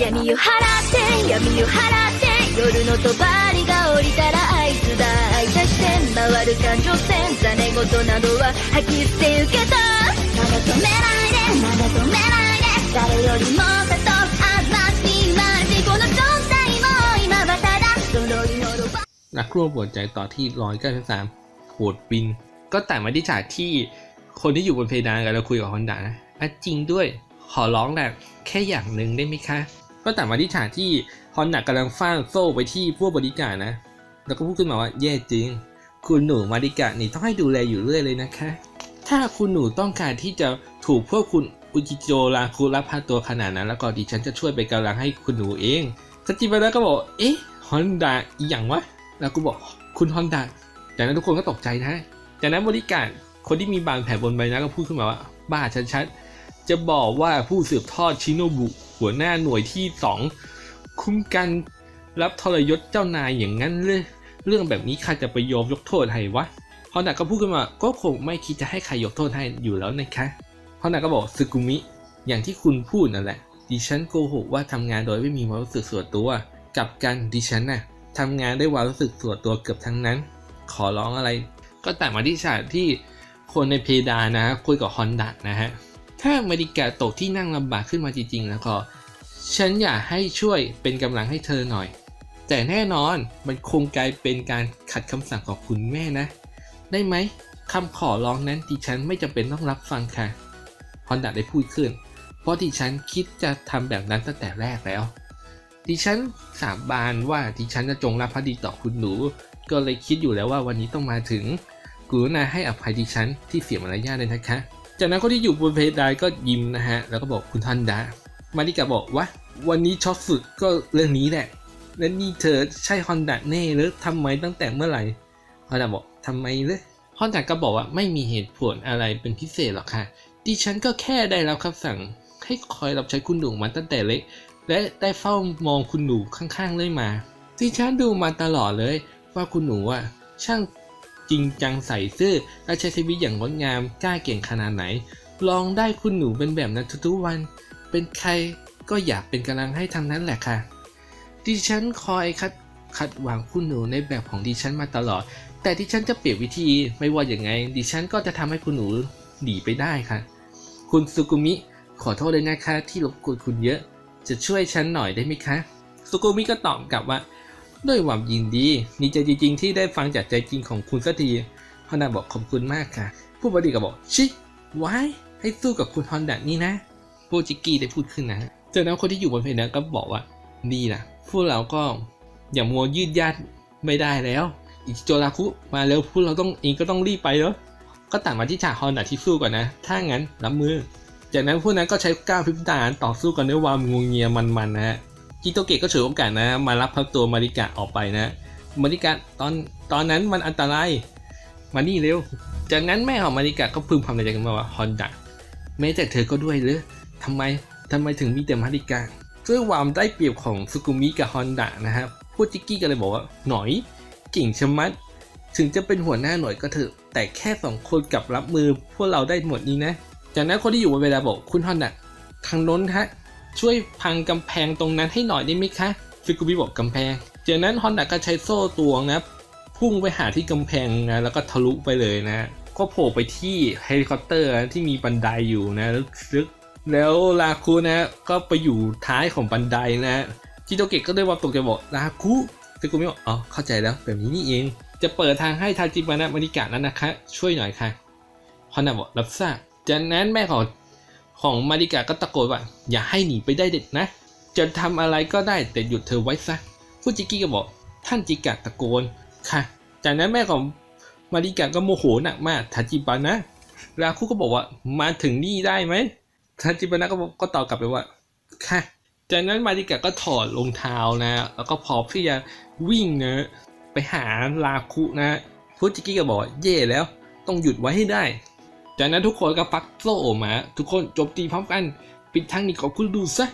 闇を払って闇を払って夜の帳が降りたらあいつだ愛さして回る感情線ざね事などは吐き捨て受けたまだ止めないでまだ止めないで誰よりもさとあざしましこの状態も今はただその祈る นักครัวปวดใจต่อที่ร้อยเก้าสิบสามโหดบิน ก็แต่มาที่ฉากที่คนที่อยู่บนเพดานกันแล้วคุยกับฮอนดานะอ่ะจริงด้วย ขอร้องแหละแค่อย่างหนึ่งได้ไหมคะ ก็แต่มาที่ฉากที่ฮอนดากำลังฟาดโซ่ไปที่พวกบริการนะ แล้วก็พูดขึ้นมาว่าแย่จริง คุณหนูมาริกะนี่ต้องให้ดูแลอยู่เรื่อยเลยนะคะ ถ้าคุณหนูต้องการที่จะถูกพวกคุณอุจิโจราคุรับพาตัวขนาดนั้น แล้วก็ดิฉันจะช่วยเป็นกำลังให้คุณหนูเองสจิบะนะก็บอก เอ๊ะฮอนดาอีหยังวะ แล้วกูบอกคุณฮอนดาจากนั้นทุกคนก็ตกใจนะจากนั้นบริการคนที่มีบาดแผลบนใบหน้าก็พูดขึ้นมาว่า บ้าชัดๆจะบอกว่าผู้สืบทอดชิโนบุ หัวหน้าหน่วยที่สองคุ้มกันรับทรยศเจ้านายอย่างนั้นเลยเรื่องแบบนี้ใครจะไปยอมยกโทษให้วะฮอนดาก็พูดขึ้นมาก็คงไม่คิดจะให้ใครยกโทษให้อยู่แล้วนะคะฮอนดาก็บอกซึกุมิอย่างที่คุณพูดนั่นแหละ ดิฉันโกหกว่าทำงานโดยไม่มีความรู้สึกส่วนตัว กับกันดิฉันน่ะทำงานด้วยความรู้สึกส่วนตัวเกือบทั้งนั้น ขอร้องอะไร ก็แต่มาที่ฉากที่คนในเพดานนะคุยกับฮอนดะนะฮะ ถ้ามาริกาตกที่นั่งลำบากขึ้นมาจริงๆแล้วก็ ฉันอยากให้ช่วยเป็นกำลังให้เธอหน่อย แต่แน่นอนมันคงกลายเป็นการขัดคำสั่งของคุณแม่นะ ได้ไหมคำขอร้องนั้นดิฉันไม่จำเป็นต้องรับฟังค่ะฮอนดะได้พูดขึ้น เพราะดิฉันคิดจะทำแบบนั้นตั้งแต่แรกแล้ว ดิฉันสาบานว่าดิฉันจะจงรับพักดีต่อคุณหนู ก็เลยคิดอยู่แล้วว่าวันนี้ต้องมาถึงกรุณาให้อภัยดิฉันที่เสียมารยาทเลยนะคะ จากนั้นคนที่อยู่บนเพดานก็ยิ้มนะฮะ แล้วก็บอกคุณทันดามาริกาบอกว่าวันนี้ช็อตสุดก็เรื่องนี้แหละและนี่เธอใช่ฮอนดาแน่หรือทำไมตั้งแต่เมื่อไหร่ฮอนดาบอกทำไมเลยฮอนดาก็บอกว่าไม่มีเหตุผลอะไรเป็นพิเศษหรอกค่ะ ดิฉันก็แค่ได้รับคำสั่งให้คอยรับใช้คุณหนูมาตั้งแต่เล็ก และได้เฝ้ามองคุณหนูข้างๆเลยมาดิฉันดูมาตลอดเลย ว่าคุณหนูอะช่าง จริงจังใส่ซื่อและใช้ชีวิตอย่างงดงามกล้าเก่งขนาดไหน ลองได้คุณหนูเป็นแบบนั้นทุกๆวัน เป็นใครก็อยากเป็นกำลังให้ทางนั้นแหละค่ะ ดิฉันคอยคัดขัดหวังคุณหนูในแบบของดิฉันมาตลอด แต่ดิฉันจะเปลี่ยนวิธีไม่ว่าอย่างไง ดิฉันก็จะทำให้คุณหนูหนีไปได้ค่ะ คุณสุกุมิ ขอโทษเลยนะคะที่รบกวนคุณเยอะ จะช่วยฉันหน่อยได้ไหมคะสุกุมิก็ตอบกลับว่า ด้วยความยินดีดีใจจริง ๆ ที่ได้ฟังจากใจจริงของคุณสักทีฮอนดาบอกขอบคุณมากค่ะ ผู้บริก็บอกชิไว้ให้สู้กับคุณฮอนดานี่นะโปจิกิได้พูดขึ้นนะจากนั้นคนที่อยู่บนเพดานก็บอกว่านี่นะพวกเราก็อย่ามัวยืดยาดไม่ได้แล้ว อิจิโจราคุมาแล้วพวกเราต้องเองก็ต้องรีบไปแล้วก็ตัดมาที่ฉากฮอนดาที่สู้ก่อนนะ ถ้างั้นรับมือ จากนั้นพวกนั้นก็ใช้ก้าวพิบตาต่อสู้กันด้วยความงวงเงียมันๆนะฮะ จิโตเกะก็ฉวยโอกาสนะ มารับพักตัวมาริกะออกไปนะมาริกะตอนตอนนั้นมันอันตรายมานี่เร็ว จากนั้นแม่ของมาริกะก็พึมพำในใจกันมาว่าฮอนดะแม้แต่เธอก็ด้วยหรือทำไมทำไมถึงมีแต่มาริกะด้วยความได้เปรียบของสุกุมิกับฮอนดะนะฮะพวกจิกกี้ก็เลยบอกว่าหน่อยเก่งชะมัด ถึงจะเป็นหัวหน้าหน่วยก็เถอะ แต่แค่สองคนกับรับมือพวกเราได้หมดนี้นะ จากนั้นคนที่อยู่บนเวลาบอกคุณฮอนดะทางน้นฮะ ช่วยพังกำแพงตรงนั้นให้หน่อยได้ไหมคะฟิกุบิบอกกำแพง จากนั้นฮอนดะก็ใช้โซ่ตวงนะพุ่งไปหาที่กำแพงนะแล้วก็ทะลุไปเลยนะ ก็โผล่ไปที่เฮลิคอปเตอร์นะที่มีบันไดอยู่นะลึกๆแล้วลาคูนะก็ไปอยู่ท้ายของบันไดนะจิโตเกะก็ได้วาตกใจบอกลาคุฟิกุบิบอกอ๋อเข้าใจแล้วแบบนี้นี่เอง จะเปิดทางให้ทาจิบานะมาริกะนั้นนะคะ ช่วยหน่อยค่ะฮอนดะบอกรับทราบจากนั้นแม่ของ ของมาริกาก็ตะโกนว่า อย่าให้หนีไปได้เด็ดนะ จะทำอะไรก็ได้แต่หยุดเธอไว้ซะผู้จิกกี้ก็บอก ท่านจิกะตะโกนค่ะ จากนั้นแม่ของมาริกาก็โมโหหนักมากทาจิบานะราคุก็บอกว่ามาถึงนี่ได้ไหมทาจิบานะก็บอกก็ตอบกลับไปว่าค่ะ จากนั้นมาริกาก็ถอดรองเท้านะ แล้วก็พร้อมที่จะวิ่งนะไปหาราคุนะผู้จิกกี้ก็บอกเย่แล้ว ต้องหยุดไว้ให้ได้ จากนั้นทุกคนก็ฟักโซ่ออกมา ทุกคนโจมตีพร้อมกัน ปิดทางนี้ของคุณดูซะ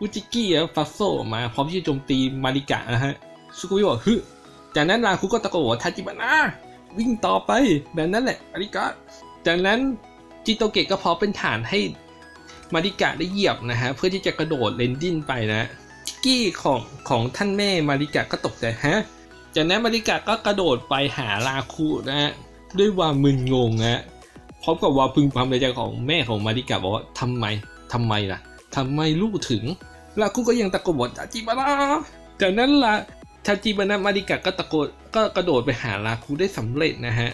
อุจิกี้อะฟักโซ่ออกมา พร้อมที่จะโจมตีมาริกะนะฮะสุกุมิบอกฮึจากนั้นราคุก็ตะโกนว่าทาจิบานะวิ่งต่อไปแบบนั้นแหละมาริกะ จากนั้นจิโตเกะก็พร้อมเป็นฐานให้มาริกะได้เหยียบนะฮะเพื่อที่จะกระโดดเลนดิ้นไปนะกี้ของของท่านแม่มาริกะก็ตกใจฮะจากนั้นมาริกะก็กระโดดไปหาลาคุนะฮะด้วยความมึนงงนะ พร้อมกับว่าพึงความในใจของแม่ของมาริกาบอกว่าทำไมทำไมล่ะทำไมลูกถึงลาคุก็ยังตะโกนบอกทาจิบะนะจากนั้นละทาจิบะนะมาริกาก็ตะโกนก็กระโดดไปหาลาคุได้สำเร็จนะฮะ